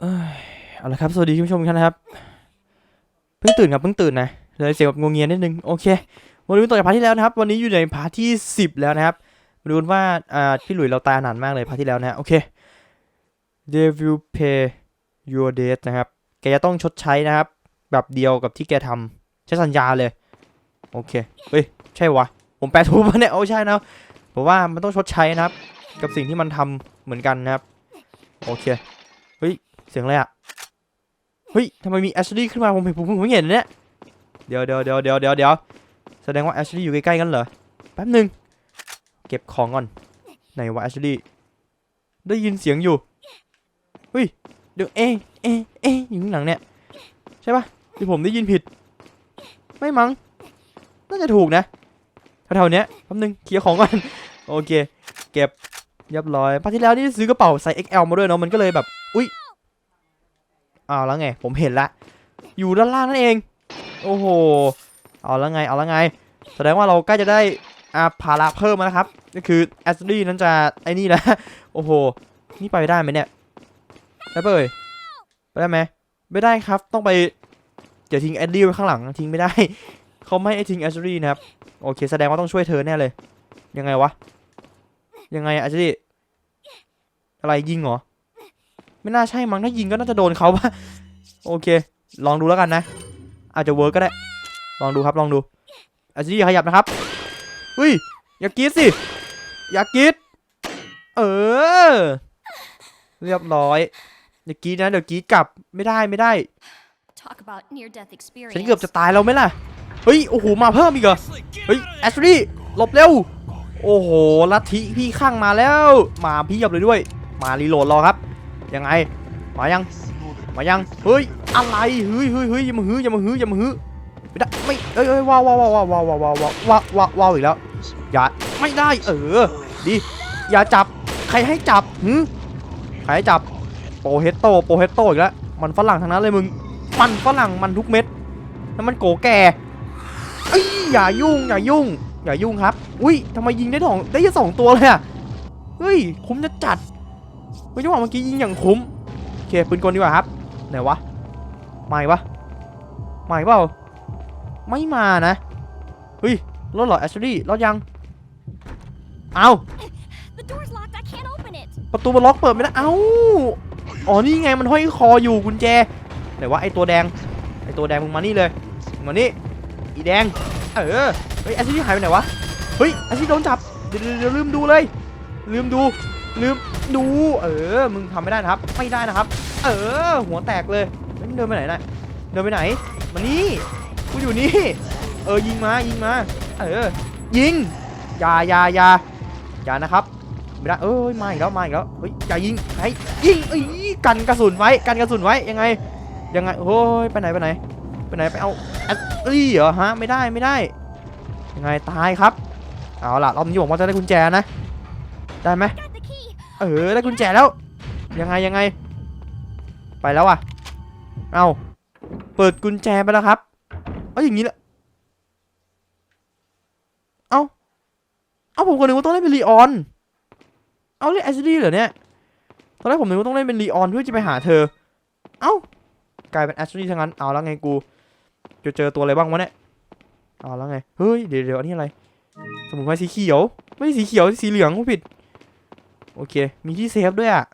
เอาละครับ สวัสดีคุณผู้ชมทุกท่านนะครับ เพิ่งตื่นครับ เพิ่งตื่นนะเลยเสียงแบบงงเงียนิดนึง โอเค วันนี้ต่อจากพาร์ทที่แล้วนะครับ วันนี้อยู่ในพาร์ทที่ 10 แล้วนะครับ มาดูนว่าอ่าพี่หลุยเราตายนานมากเลยพาร์ทที่แล้วนะฮะโอเค they will pay your debt นะครับ แกจะต้องชดใช้นะครับ แบบเดียวกับที่แกทำใช้สัญญาเลย โอเค เฮ้ย ใช่วะ ผมแปลถูกปะเนี่ย โอ้ใช่นะผมว่ามันต้องชดใช้นะครับ กับสิ่งที่มันทำเหมือนกันนะครับ โอเค เฮ้ย เสียงอะไรอะเฮ้ยทำไมมีแอชลีย์ขึ้นมาผมเห็นผมผมเพิ่งเห็นเนี่ย เดี๋ยวเดี๋ยวเดี๋ยวเดี๋ยวเดี๋ยวเดี๋ยวแสดงว่าแอชลีย์อยู่ใกล้ๆกันเหรอ แป๊บหนึ่งเก็บของก่อนไหนวะแอชลีย์ได้ยินเสียงอยู่ เฮ้ย เดี๋ยวเอ เอ เออยู่ข้างหลังเนี่ย ใช่ปะที่ผมได้ยินผิด ไม่มั้ง น่าจะถูกนะแถวๆเนี้ยแป๊บหนึงเคลียร์ของก่อน โอเค เก็บเรียบร้อยพาร์ทที่แล้วนี่ซื้อกระเป๋าไซส์ XL มาด้วยเนาะ มันก็เลยแบบ อุ้ย เอาแล้วไง ผมเห็นละ อยู่ด้านล่างนั่นเอง โอ้โห เอาแล้วไง เอาแล้วไง แสดงว่าเราใกล้จะได้อาภาระเพิ่มแล้วนะครับก็คือแอสลี่นั้นจะไอ้นี่แล้ว โอ้โห นี่ไปได้ไหมเนี่ย ได้ปะเอ่ยไปได้ไหม ไม่ได้ครับ ต้องไปเดี๋ยวทิ้งแอดลี่ไว้ข้างหลังทิ้งไม่ได้ เขาไม่ให้ทิ้งแอสลี่นะครับ โอเค แสดงว่าต้องช่วยเธอแน่เลย ยังไงวะ ยังไงอะแอสลี่อะไรยิงเหรอ ไม่น่าใช่มั้งถ้ายิงก็น่าจะโดนเขาปะโอเค ลองดูแล้วกันนะ อาจจะเวิร์กก็ได้ ลองดูครับลองดูแอสลี่ขยับนะครับเฮ้ยอย่ากรีดสิอย่ากรีดเออ เรียบร้อยอย่ากรีดนะเดี๋ยวกรีดกลับไม่ได้ไม่ได้ Talk about near-death experience. ฉันเกือบจะตายแล้วไหมล่ะเฮ้ยโอ้โหมาเพิ่มอีกเหรอเฮ้ยแอชลีย์หลบเร็วโอ้โหลัทธิพี่ข้างมาแล้ว มาเพียบเลยด้วย มารีโหลดรอครับ ยังไง มายัง มายัง เฮ้ย อะไรเฮ้ยเฮ้ยเฮ้ยอย่ามาฮืออย่ามาฮืออย่ามาฮือไม่ได้ไม่เอ้ยเอ้ยว้าวว้าวว้าวว้าวว้าวว้าวว้าวว้าวว้าวอีกแล้ว อย่า ไม่ได้ เออ ดี อย่าจับ ใครให้จับหืใครให้จับ โปเฮตโต โปเฮตโตอีกแล้ว มันฝรั่งทั้งนั้นเลยมึง มันฝรั่งมันทุกเม็ดแล้วมันโกแก่เอ้ยอย่ายุ่ง อย่ายุ่ง อย่ายุ่งครับ อุ้ยทำไมยิงได้สองได้แค่สองตัวเลยอะเฮ้ย คุ้มจะจัด ฮ้ยจังหวะเมื่อกี้ยิงอย่างคุ้มโอเคปืนกลดีกว่าครับ ไหนวะมาอีกปะมาอีกเปล่าไม่มานะเฮ้ยรถเหรอแอชลี่รถยังเอา The door's locked. I can't open it. ประตูมันล็อกเปิดไม่ได้เอ้าอ๋อนี่ไงมันห้อยคออยู่กุญแจไหนวะไอตัวแดงไอตัวแดงมึงมานี่เลยมึงมานี่อีแดงเออเฮ้ยแอชลี่หายไปไหนวะเฮ้ยแอชลี่โดนจับเดี๋ยวเดี๋ยวเดี๋ยวลืมดูเลย ลืมดูลืม ดู เออ มึงทำไม่ได้นะครับ ไม่ได้นะครับ เออ หัวแตกเลยเฮ้ยมึงเดินไปไหนน่ะเดินไปไหน มานี่กูอยู่นี่ เออยิงมายิงมา เออ ยิงอย่าอย่าอย่าอย่านะครับไม่ได้เอ้ยมาอีกแล้วมาอีกแล้วเฮ้ยอย่ายิงไอ้ยิงเอ้ยกันกระสุนไว้กันกระสุนไว้ยังไง ยังไงโอ้ยไปไหนไปไหนไปไหนไปเอาแอตลี่เหรอฮะไม่ได้ไม่ได้ ยังไงตายครับเอาล่ะรอบนี้ผมว่าจะได้กุญแจนะ ได้ไหม เออได้กุญแจแล้ว ยังไงยังไง ไปแล้วอะ เอาเปิดกุญแจไปแล้วครับ เอาอย่างนี้แหละเอาเอาผมก็นึกว่าต้องเล่นเป็นลีออน เอาเล่นแอชลี่เหรอเนี่ย ตอนแรกผมนึกว่าต้องเล่นเป็นลีออนเพื่อจะไปหาเธอ เอากลายเป็นแอชลี่ทั้งนั้น เอาแล้วไงกู จะเจอตัวอะไรบ้างวะเนี่ย เอาแล้วไง เฮ้ยเดี๋ยวเดี๋ยวอันนี้อะไร สมุนไพรสีเขียว ไม่ใช่สีเขียวสีเหลืองผู้ผิด โอเค มีที่เซฟด้วยอะ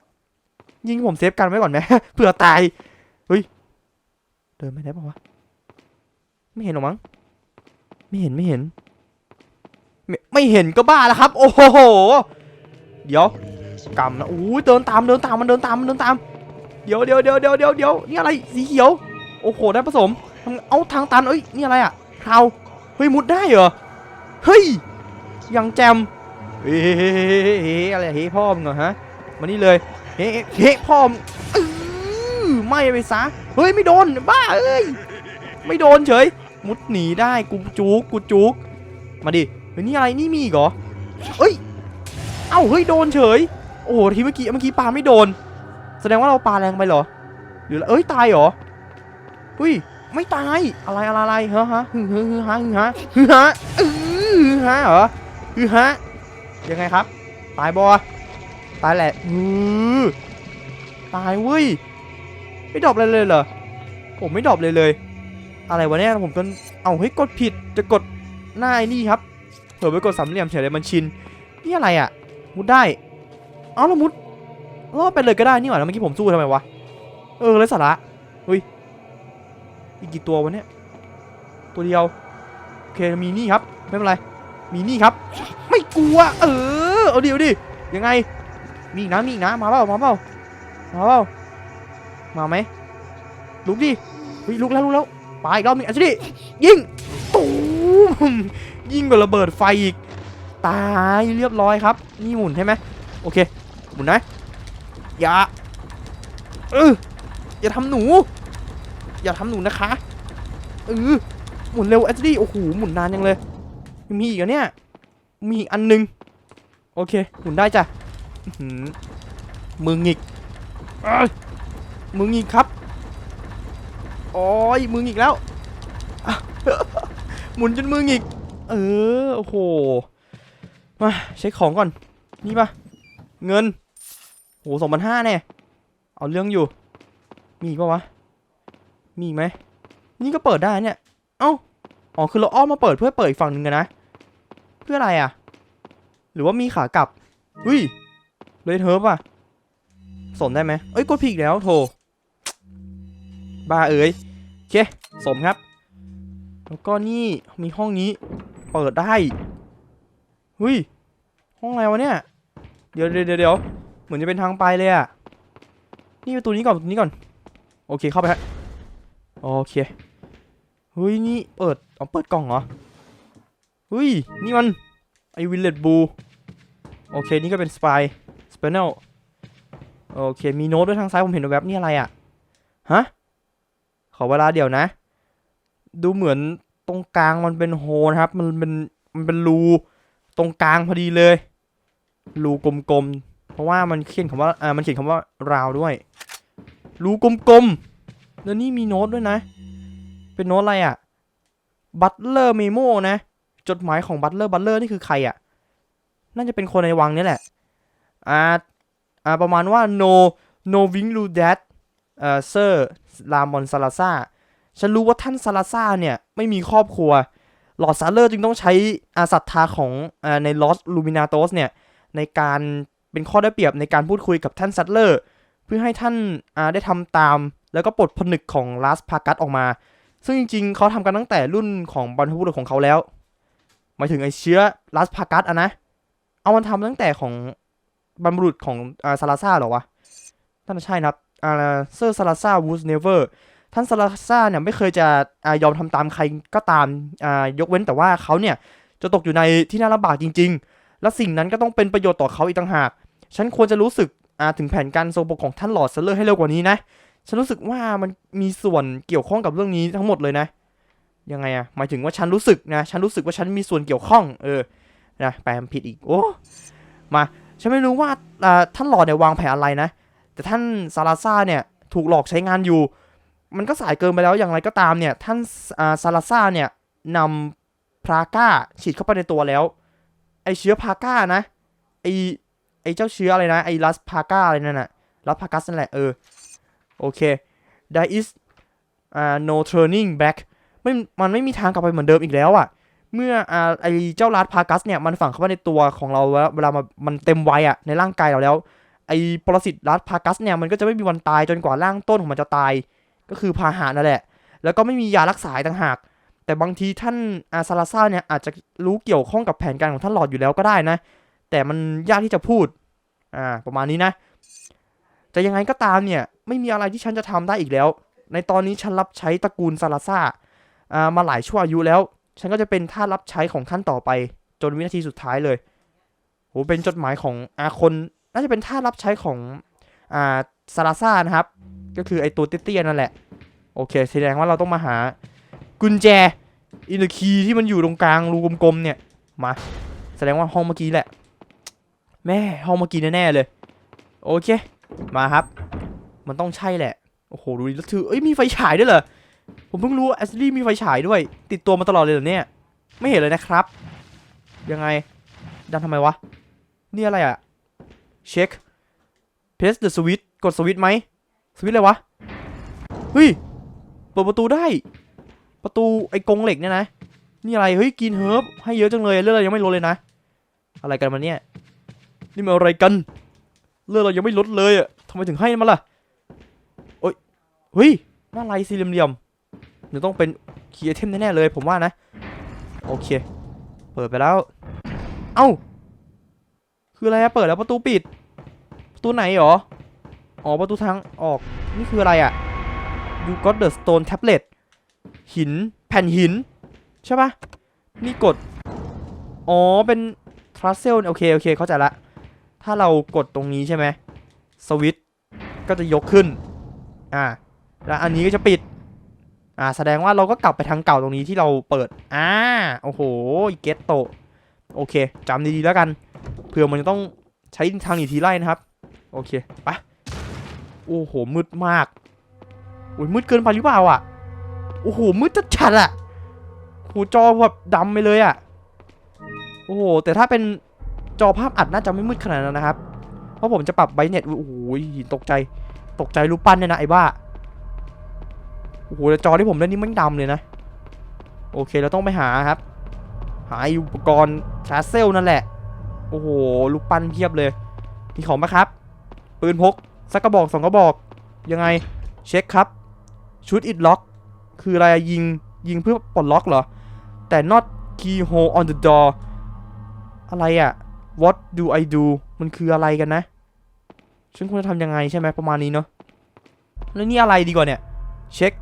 ยิงผมเซฟกันไว้ก่อนไหมเผื่อตาย เฮ้ย เดินไปได้ปะวะ ไม่เห็นหรอมั้ง ไม่เห็นไม่เห็น ไม่ไม่เห็นก็บ้าแล้วครับ โอ้โห เดี๋ยวกำนะอู้ยเดินตามเดินตามมันเดินตามมันเดินตาม เดี๋ยวเดี๋ยวเดี๋ยวเดี๋ยวเดี๋ยวเดี๋ยวนี่อะไรสีเขียว โอ้โหได้ผสม เอาทางตันเอ้ยนี่อะไรอะคราวเฮ้ยมุดได้เหรอ เฮ้ยยังแจม เฮ้เฮ้เฮ้เฮ้เฮ้อะไรเฮ้พ่อมึงเหรอฮะมานี่เลยเฮ้เฮ้พ่อมไม่ไปซะเฮ้ยไม่โดนบ้าเอ้ยไม่โดนเฉย มุดหนีได้กูจุกกูจุกมาดิเฮ้ยนี่อะไรนี่มีอีกเหรอเอ้ยเอ้าเฮ้ยโดนเฉย โอ้โหทีเมื่อกี้เมื่อกี้ปลาไม่โดน แสดงว่าเราปลาแรงไปเหรอหรือเอ้ยตายเหรออุ้ยไม่ตายอะไรอะไรอะไรเฮะฮะฮึฮึฮึฮะฮึฮะฮึฮะอื้อฮึฮะเหรอฮึฮะ ยังไงครับ ตายบอตายแหละอือตายเว้ย ไม่ดรอปอะไรเลยเหรอ ผมไม่ดรอปเลยเลย อะไรวะเนี่ยผมก็เอาเฮ้ยกดผิดจะกดหน้าไอ้นี่ครับเผื่อไปกดสามเหลี่ยมเฉยเลยมันชิน นี่อะไรอะ มุดได้ เอาแล้วมุดรอดไปเลยก็ได้นี่หว่าแล้วเมื่อกี้ผมสู้ทำไมวะ เออเลยสาระเฮ้ย อีกกี่ตัววะเนี่ย ตัวเดียว โอเคมีนี่ครับ ไม่เป็นไร มีนี่ครับ ไม่กลัว เออ เอาดิเอาดิ ยังไง มีนะมีนะ มาเปล่า มาเปล่า มาเปล่า มาไหมลุกดิเฮ้ยลุกแล้วลุกแล้วไปอีกรอบนึงอัศดิยิงตูมยิงกับระเบิดไฟอีก ตายเรียบร้อยครับ นี่หมุนใช่ไหมโอเค หมุนนะ อย่า เออ อย่าทำหนู อย่าทำหนูนะคะ เออ หมุนเร็วแอสดี้โอ้โห หมุนนานยังเลย มีอีกเหรอเนี่ย มีอีกอันนึง โอเคหมุนได้จ้ะอื้อหือมือหงิกเอ้ยมือหงิกครับโอ้ยมือหงิกแล้วอะหมุนจนมือหงิก เออ โอ้โห มาเช็คของก่อน นี่ปะเงิน โหสองพันห้าแน่เอาเรื่องอยู่ มีอีกปะวะ มีอีกไหม นี่ก็เปิดได้เนี่ย เอ้า อ๋อ คือเราอ้อมมาเปิดเพื่อเปิดอีกฝั่งหนึ่งกันนะ เพื่ออะไรอะ หรือว่ามีขากลับเฮ้ยเลยเทิร์ฟอะสมได้ไหมเอ้ยกดผิดแล้วโถบ้าเอ๋ยโอเคสมครับ แล้วก็นี่มีห้องนี้ เปิดได้เฮ้ยห้องอะไรวะเนี่ยเดี๋ยวเดี๋ยวเดี๋ยวเดี๋ยวเหมือนจะเป็นทางไปเลยอะนี่ประตูนี้ก่อนประตูนี้ก่อน โอเคเข้าไปฮะโอเคเฮ้ยนี่เปิดเอาเปิดกล่องเหรอ เฮ้ย นี่มัน ไอวิลเลตบู โอเค นี่ก็เป็นสปายสเปเนลโอเค มีโน้ตด้วยทางซ้ายผมเห็นแวบนี่อะไรอะ ฮะ ขอเวลาเดี๋ยวนะ ดูเหมือนตรงกลางมันเป็นโฮนะครับ มันเป็นมันเป็นรูตรงกลางพอดีเลย รูกลมๆ เพราะว่ามันเขียนคำว่าอ่ามันเขียนคำว่าราวด้วย รูกลมๆ แล้วนี่มีโน้ตด้วยนะ เป็นโน้ตอะไรอะบัตเลอร์เมโมนะ จดหมายของบัตเลอร์บัตเลอร์นี่คือใครอะน่าจะเป็นคนในวังนี่แหละอ่าอ่าประมาณว่า no no wing lu that เอ่อ sir ลามอนซาลาซาฉันรู้ว่าท่านซาลาซาเนี่ยไม่มีครอบครัว หลอดซาเลอร์จึงต้องใช้อาศรัทธาของอ่าในลอสลูมินาโตสเนี่ยในการเป็นข้อได้เปรียบในการพูดคุยกับท่านซัตเลอร์ เพื่อให้ท่านอ่าได้ทำตาม แล้วก็ปลดผนึกของลาสพากัสออกมา ซึ่งจริงๆ เขาทำกันตั้งแต่รุ่นของบรรพบุรุษของเขาแล้ว มายถึงไอเชื้อลาสพากัสอะนะ เอามันทำตั้งแต่ของบรรพบุรุษของอ่าซาลาซาหรอวะน่าจะใช่นะครับอ่าเซอร์ซาลาซาวูสเนเวอร์ท่านซาลาซาเนี่ยไม่เคยจะอ่ายอมทำตามใครก็ตามอ่ายกเว้นแต่ว่าเขาเนี่ยจะตกอยู่ในที่น่าลำบากจริง ๆ และสิ่งนั้นก็ต้องเป็นประโยชน์ต่อเขาอีกต่างหาก ฉันควรจะรู้สึกอ่าถึงแผนการทรงปกของท่านหลอดเซเลอร์ให้เร็วกว่านี้นะ ฉันรู้สึกว่ามันมีส่วนเกี่ยวข้องกับเรื่องนี้ทั้งหมดเลยนะ ยังไงอะหมายถึงว่าฉันรู้สึกนะฉันรู้สึกว่าฉันมีส่วนเกี่ยวข้อง เออนะแปลผิดอีกโอ้มาฉันไม่รู้ว่าท่านหลอดเนี่ยวางแผนอะไรนะ แต่ท่านซาลาซ่าเนี่ยถูกหลอกใช้งานอยู่ มันก็สายเกินไปแล้วอย่างไรก็ตามเนี่ยท่านซาลาซ่าเนี่ยนำพราก้าฉีดเข้าไปในตัวแล้ว ไอเชื้อพาก้านะไอไอเจ้าเชื้ออะไรนะไอลัสพาก้าอะไรนั่นน่ะลัสพากัสนั่นแหละเออโอเค there is uh, no turning back ไม่มันไม่มีทางกลับไปเหมือนเดิมอีกแล้วอะ่ะ เมื่ออ่าไอเจ้าลัสพากัสเนี่ยมันฝังเข้าไปในตัวของเราแล้วเวลามันมันเต็มวัยอะ่ะในร่างกายเราแล้ว ไอปรสิตลัสพากัสเนี่ยมันก็จะไม่มีวันตายจนกว่าร่างต้นของมันจะตาย ก็คือพาหะนั่นแหละ แล้วก็ไม่มียารักษาต่างหาก แต่บางทีท่านอาซาลาซ่าเนี่ยอาจจะรู้เกี่ยวข้องกับแผนการของท่านหลอดอยู่แล้วก็ได้นะ แต่มันยากที่จะพูดอ่าประมาณนี้นะจะยังไงก็ตามเนี่ย ไม่มีอะไรที่ฉันจะทำได้อีกแล้ว ในตอนนี้ฉันรับใช้ตระกูลซาลาซ่า มาหลายชั่วอายุแล้ว ฉันก็จะเป็นท่ารับใช้ของท่านต่อไป จนวินาทีสุดท้ายเลยโหเป็นจดหมายของอาคนน่าจะเป็นท่ารับใช้ของอ่าซาลาซ่านะครับ ก็คือไอตัวเตี้ยๆนั่นแหละ โอเค แสดงว่าเราต้องมาหา กุญแจอินคีที่มันอยู่ตรงกลางรูกลมๆเนี่ย มา แสดงว่าห้องเมื่อกี้แหละ แม่ห้องเมื่อกี้แน่ๆเลย โอเค มาครับ มันต้องใช่แหละ โอ้โห ดูดิแล้วถือเอ้ย มีไฟฉายด้วยเหรอ ผมเพิ่งรู้แอสลี่มีไฟฉายด้วย ติดตัวมาตลอดเลยเหรอเนี่ย ไม่เห็นเลยนะครับ ยังไง ดันทำไมวะ นี่อะไรอะเช็คเพสเดอะสวิตกดสวิตไหมสวิตอะไรวะ เฮ้ย เปิดประตูได้ ประตูไอ้กรงเหล็กเนี่ยนะ นี่อะไร เฮ้ยกินเฮิร์บให้เยอะจังเลย เลือดเรายังไม่ลดเลยนะ อะไรกันมาเนี่ย นี่มันอะไรกัน เลือดเรายังไม่ลดเลยอะทำไมถึงให้มันล่ะ โอ้ย เฮ้ยน้าลายสี่เหลี่ยม เดี๋ยวต้องเป็นคีย์ไอเทมแน่ๆเลยผมว่านะ โอเค เปิดไปแล้ว เอ้า คืออะไรอะเปิดแล้วประตูปิด ประตูไหนหรอ อ๋อประตูทางออก นี่คืออะไรอะ You got the stone tablet หิน แผ่นหิน ใช่ปะนี่กด อ๋อ เป็นทรัสเซลโอเค โอเค เข้าใจละ ถ้าเรากดตรงนี้ใช่ไหมสวิตช์ก็จะยกขึ้น อ่า แล้วอันนี้ก็จะปิด อ่าแสดงว่าเราก็กลับไปทางเก่าตรงนี้ที่เราเปิดอ่าโอ้โหเกตโตโอเคจำดีๆแล้วกันเผื่อมันจะต้องใช้ทางหนีทีไล่นะครับ โอเคไปโอ้โหมืดมากโอ้ยมืดเกินไปหรือเปล่าอะโอ้โหมืดจัดจัดอะโหจอแบบดำไปเลยอะโอ้โหแต่ถ้าเป็นจอภาพอัดน่าจะไม่มืดขนาดนั้นนะครับ เพราะผมจะปรับไบเน็ตโอ้โหตกใจ ตกใจรูปปั้นเนี่ยนะไอ้บ้า อ้โหแต่จอที่ผมเล่นนี่มันดำเลยนะ โอเคเราต้องไปหาครับ หาอุปกรณ์ชาร์เซลนั่นแหละ โอ้โหรูปปั้นเพียบเลย มีของปะครับ ปืนพกสักกระบอกสองกระบอก ยังไงเช็คครับ ชุดอิดล็อก คืออะไรยิงยิงเพื่อปลดล็อกเหรอ แต่ not keyhole on the door อะไรอะ what do I do มันคืออะไรกันนะ ฉันควรจะทำยังไงใช่ไหมประมาณนี้เนาะแล้วนี่อะไรดีกว่าเนี่ย เช็ค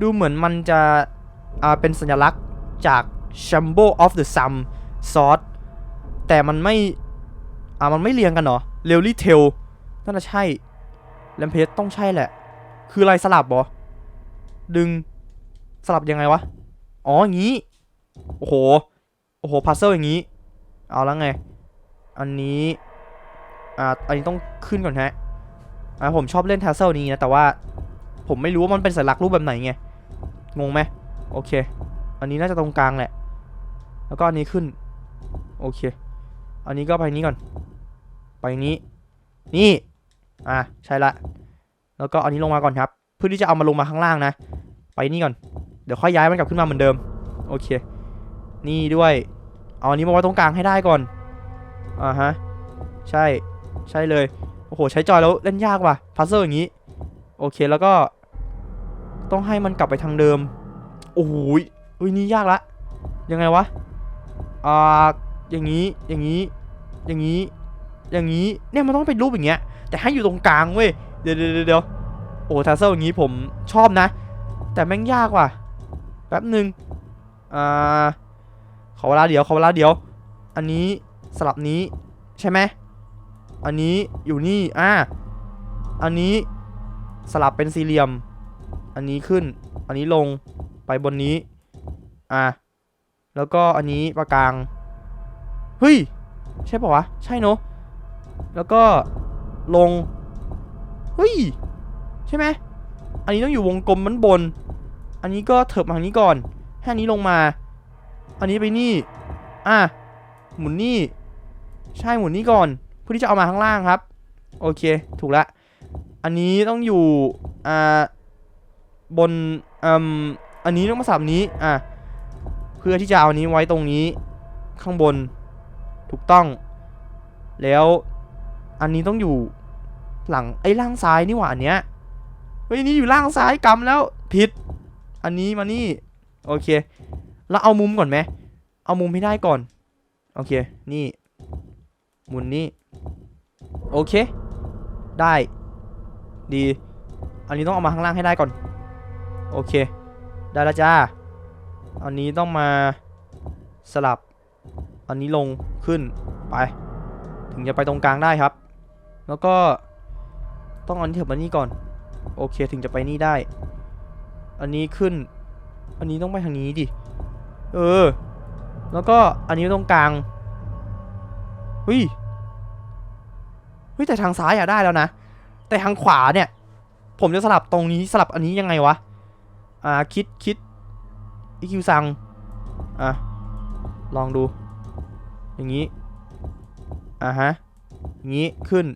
ดูเหมือนมันจะเป็นสัญลักษณ์จาก Symbol of the Sun Sword แต่มันไม่อ่ามันไม่เรียงกันเหรอเรลลี่เทลน่าจะใช่แลมเพสต้องใช่แหละ คืออะไรสลับบอดึงสลับยังไงวะ อ๋อ อย่างนี้ โอ้โห โอ้โหพัซเซิลอย่างนี้ เอาแล้วไง อันนี้ อ่า อันนี้ต้องขึ้นก่อนฮะ อ่า ผมชอบเล่นทัซเซิลนี้นะ แต่ว่า ผมไม่รู้ว่ามันเป็นสัญลักษณ์รูปแบบไหนไง งงไหมโอเค อันนี้น่าจะตรงกลางแหละ แล้วก็อันนี้ขึ้น โอเค อันนี้ก็ไปนี้ก่อน ไปนี้ นี่ อะใช่ละ แล้วก็อันนี้ลงมาก่อนครับ เพื่อที่จะเอามาลงมาข้างล่างนะ ไปนี่ก่อน เดี๋ยวค่อยย้ายมันกลับขึ้นมาเหมือนเดิม โอเค นี่ด้วย เอาอันนี้มาไว้ตรงกลางให้ได้ก่อน อ่าฮะ ใช่ ใช่เลย โอ้โห ใช้จอยแล้วเล่นยากว่ะ พัซเซิลอย่างนี้ โอเค แล้วก็ ต้องให้มันกลับไปทางเดิม โอ้โหยอุ้ยนี่ยากละ ยังไงวะ อ่า อย่างนี้ อย่างนี้ อย่างนี้ อย่างนี้ เนี่ยมันต้องเป็นรูปอย่างเงี้ย แต่ให้อยู่ตรงกลางเว้ย เดี๋ยวเดี๋ยวเดี๋ยวโอ้ทัซเซลอย่างนี้ผมชอบนะ แต่แม่งยากว่ะ แป๊บหนึ่งอ่า ขอเวลาเดี๋ยว ขอเวลาเดี๋ยว อันนี้สลับนี้ใช่ไหม อันนี้อยู่นี่ อ่า อันนี้สลับเป็นสี่เหลี่ยม อันนี้ขึ้น อันนี้ลงไปบนนี้ อ่าแล้วก็อันนี้ประกลาง เฮ้ย ใช่ปะวะ ใช่เนอะแล้วก็ลง เฮ้ย ใช่ไหม อันนี้ต้องอยู่วงกลมมันบน อันนี้ก็เถิบมาทางนี้ก่อนให้อันนี้ลงมา อันนี้ไปนี่ อะ หมุนนี่ ใช่หมุนนี่ก่อน เพื่อที่จะเอามาข้างล่างครับ โอเค ถูกละ อันนี้ต้องอยู่ อ่า บนอืมอันนี้ต้องมาสับนี้อะเพื่อที่จะเอาอันนี้ไว้ตรงนี้ข้างบนถูกต้อง แล้วอันนี้ต้องอยู่หลังไอ้ล่างซ้ายนี่หว่าอันเนี้ยเฮ้ยนี่อยู่ล่างซ้ายกำแล้วผิด อันนี้มานี่โอเคแล้วเอามุมก่อนไหมเอามุมให้ได้ก่อนโอเคนี่หมุนนี่โอเค ได้ ดี อันนี้ต้องเอามาข้างล่างให้ได้ก่อน โอเค ได้แล้วจ้า อันนี้ต้องมาสลับ อันนี้ลงขึ้นไป ถึงจะไปตรงกลางได้ครับ แล้วก็ต้องอันนี้เถิบมานี่ก่อน โอเคถึงจะไปนี่ได้ อันนี้ขึ้น อันนี้ต้องไปทางนี้ดิ เออ แล้วก็อันนี้ตรงกลางเฮ้ย เฮ้ยแต่ทางซ้ายอะได้แล้วนะ แต่ทางขวาเนี่ย ผมจะสลับตรงนี้สลับอันนี้ยังไงวะ อ่าคิดคิดอีคิวซังอะลองดู อย่างนี้อ่าฮะอย่างนี้ขึ้น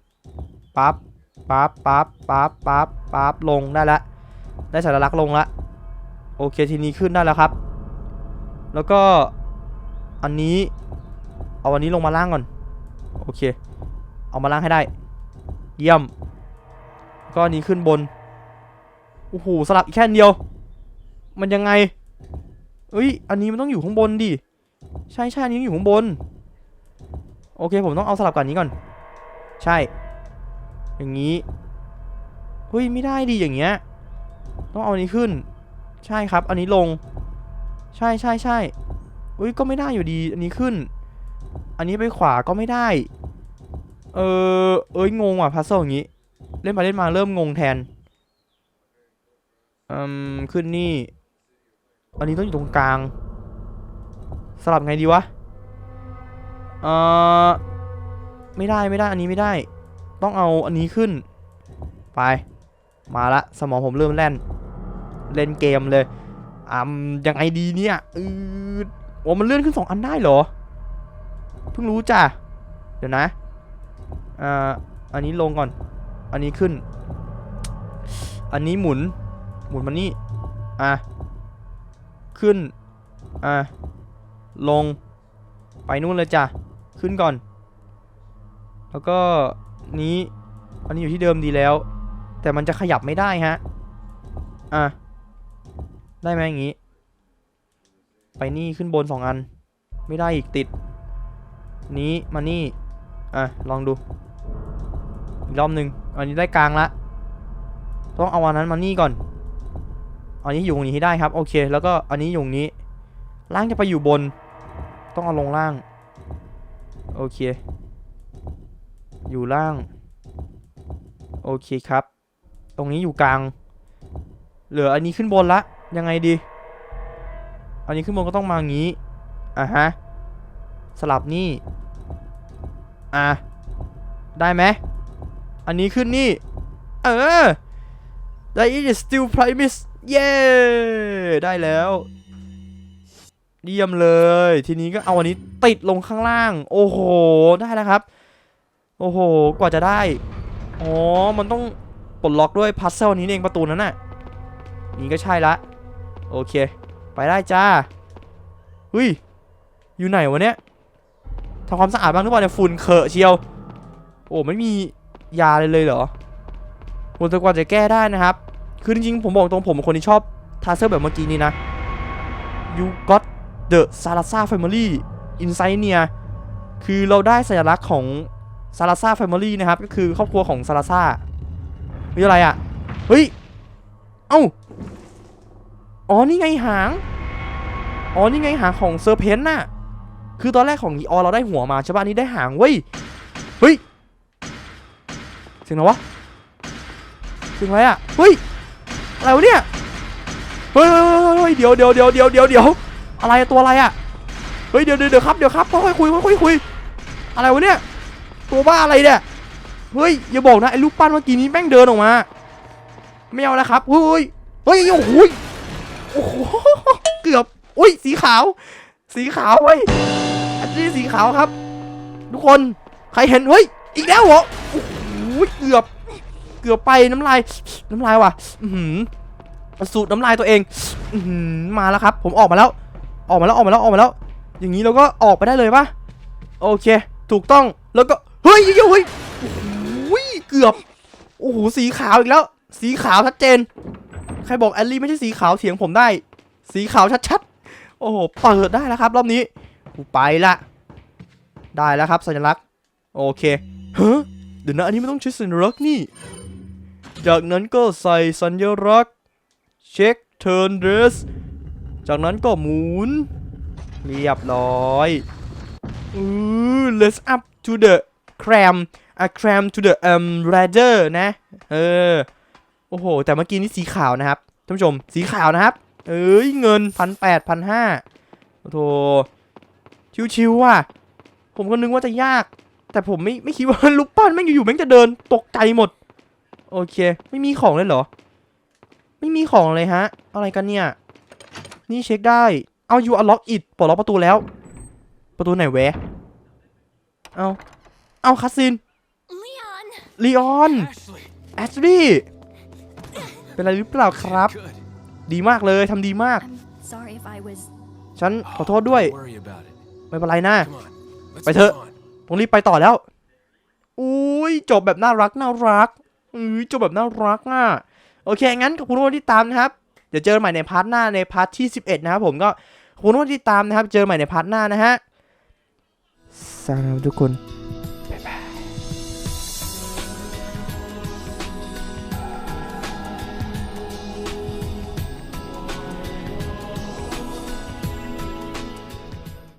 ปั๊บปั๊บปั๊บปั๊บปั๊บปั๊บลงได้ละได้สัญลักษณ์ลงละโอเคทีนี้ขึ้นได้แล้วครับ แล้วก็อันนี้เอาอันนี้ลงมาล่างก่อนโอเค เอามาล่างให้ได้ เยี่ยม ก็อันนี้ขึ้นบนโอ้โหสลับอีกแค่เดียว มันยังไงเอ้ย อันนี้มันต้องอยู่ข้างบนดิ ใช่ใช่อันนี้อยู่ข้างบน โอเค ผมต้องเอาสลับกับอันนี้ก่อน ใช่ อย่างนี้ เฮ้ย ไม่ได้ดิ อย่างเงี้ย ต้องเอาอันนี้ขึ้น ใช่ครับ อันนี้ลง ใช่ใช่ใช่เฮ้ย ก็ไม่ได้อยู่ดี อันนี้ขึ้น อันนี้ไปขวาก็ไม่ได้ เออเอ้ย งงว่ะพัซเซิลอย่างงี้ เล่นไปเล่นมาเริ่มงงแทน อืม ขึ้นนี่ อันนี้ต้องอยู่ตรงกลาง สลับไงดีวะ เออไม่ได้ไม่ได้ อันนี้ไม่ได้ ต้องเอาอันนี้ขึ้น ไป มาละ สมองผมเริ่มแล่น เล่นเกมเลยอ่ายังไงดีเนี่ย อือโอ้มันเลื่อนขึ้นสองอันได้เหรอ เพิ่งรู้จ้ะ เดี๋ยวนะ อ่า อันนี้ลงก่อน อันนี้ขึ้น อันนี้หมุน หมุนมานี่ อะ ขึ้น อะลง ไปนู่นเลยจ้ะ ขึ้นก่อน แล้วก็นี้ อันนี้อยู่ที่เดิมดีแล้ว แต่มันจะขยับไม่ได้ฮะ อะ ได้ไหมอย่างงี้ ไปนี่ขึ้นบนสองอัน ไม่ได้อีกติด นี้มานี่ อะ ลองดู อีกรอบหนึ่งอันนี้ได้กลางละ ต้องเอาอันนั้นมานี่ก่อน อันนี้อยู่ตรงนี้ให้ได้ครับโอเค แล้วก็อันนี้อยู่ตรงนี้ ล่างจะไปอยู่บน ต้องเอาลงล่าง โอเค อยู่ล่าง โอเคครับ ตรงนี้อยู่กลาง เหลืออันนี้ขึ้นบนละ ยังไงดี อันนี้ขึ้นบนก็ต้องมางี้ อะฮะ สลับนี่ อะ ได้ไหม อันนี้ขึ้นนี่ เออ That is still Primus เย้ ได้แล้วเยี่ยมเลย ทีนี้ก็เอาอันนี้ติดลงข้างล่าง โอ้โห ได้แล้วครับ โอ้โห กว่าจะได้ อ๋อ มันต้องปลดล็อกด้วยพัซเซิลนี้เองประตูนั้นน่ะ นี่ก็ใช่ละ โอเค ไปได้จ้าเฮ้ย อยู่ไหนวะเนี่ยทำความสะอาดบ้างหรือเปล่าเนี่ยฝุ่นเคอะเชียว โอ้ไม่มียาเลยเลยเหรอโอ้แต่กว่าจะแก้ได้นะครับ คือจริงๆผมบอกตรงผมเป็นคนที่ชอบทาเซอร์แบบเมื่อกี้นี้นะ You got the Salazar family inside เนี่ยคือเราได้สัญลักษณ์ของ Salazar family นะครับ ก็คือครอบครัวของ Salazar นี่อะไรอะ เฮ้ย เอ้า อ๋อ นี่ไงหาง อ๋อ นี่ไงหางของเซอร์เพนน่ะ คือตอนแรกของอีออเราได้หัวมาใช่ป่ะอันนี้ได้หางเว้ย เฮ้ย เสียงอะไรวะ เสียงอะไรอะ เฮ้ย อะไรวะเนี่ย เฮ้ยเดี๋ยวเดี๋ยวเดี๋ยวเดี๋ยวเดี๋ยวเดี๋ยวอะไรตัวอะไรอะ เฮ้ยเดี๋ยวเดี๋ยวครับเดี๋ยวครับค่อยคุยค่อยคุย อะไรวะเนี่ย ตัวบ้าอะไรเนี่ย เฮ้ยอย่าบอกนะไอ้ลูกปั้นเมื่อกี้นี้แม่งเดินออกมา ไม่เอาแล้วครับ เฮ้ย เฮ้ยโอ้โหยโอ้โห เกือบ อุ้ยสีขาว สีขาวเว้ยอันนี้สีขาวครับ ทุกคน ใครเห็น เฮ้ย อีกแล้วเหรอ โอ้โห เกือบ เกือบไปน้ำลาย น้ำลายว่ะ อือหือสูตรน้ำลายตัวเอง อือหือมาแล้วครับ ผมออกมาแล้ว ออกมาแล้วออกมาแล้วออกมาแล้ว อย่างนี้เราก็ออกไปได้เลยปะโอเค ถูกต้องแล้วก็เฮ้ยเฮ้ยเฮ้ยโอ้โหเกือบโอ้โหสีขาวอีกแล้ว สีขาวชัดเจน ใครบอกแอลลี่ไม่ใช่สีขาวเถียงผมได้ สีขาวชัดๆโอ้โหเปิดได้แล้วครับรอบนี้กูไปละได้แล้วครับสัญลักษณ์โอเคเฮ้เดี๋ยวนะอันนี้ไม่ต้องใช้สัญลักษณ์นี่ จากนั้นก็ใส่สัญลักษณ์ เช็ค turn dress จากนั้นก็หมุน เรียบร้อยอือ let's up to the cram a cram to the um ladder นะ เออ โอ้โห แต่เมื่อกี้นี่สีขาวนะครับ ท่านผู้ชม สีขาวนะครับ เอ้ย เงินพันแปดพันห้าโอ้โหชิวๆว่ะ ผมก็นึกว่าจะยาก แต่ผมไม่ไม่คิดว่าลูกปั้นแม่งอยู่ๆแม่งจะเดินตกใจหมด โอเค ไม่มีของเลยเหรอ ไม่มีของเลยฮะ อะไรกันเนี่ย นี่เช็คได้ เอา you unlock it ปลดล็อกประตูแล้ว ประตูไหนแวะ เอาเอาคัสซิน Leon! ลีออน Ashley, แอชลี่ไปเป็นไรหรือเปล่าครับ Good. ดีมากเลยทำดีมาก I'm sorry if I was. ฉันขอโทษด้วย Don't worry about it. ไม่เป็นไรนะ Come on. Let's ไปเถอะ move on. ต้องรีบไปต่อแล้ว อุ้ยจบแบบน่ารักน่ารัก อุ้ยจบแบบน่ารักอะ โอเค งั้นขอบคุณทุกคนที่ตามนะครับ เดี๋ยวเจอใหม่ในพาร์ทหน้าในพาร์ทที่ 11 นะครับผมก็ขอบคุณทุกคนที่ตามนะครับ เจอใหม่ในพาร์ทหน้านะฮะสวัสดีครับทุกคน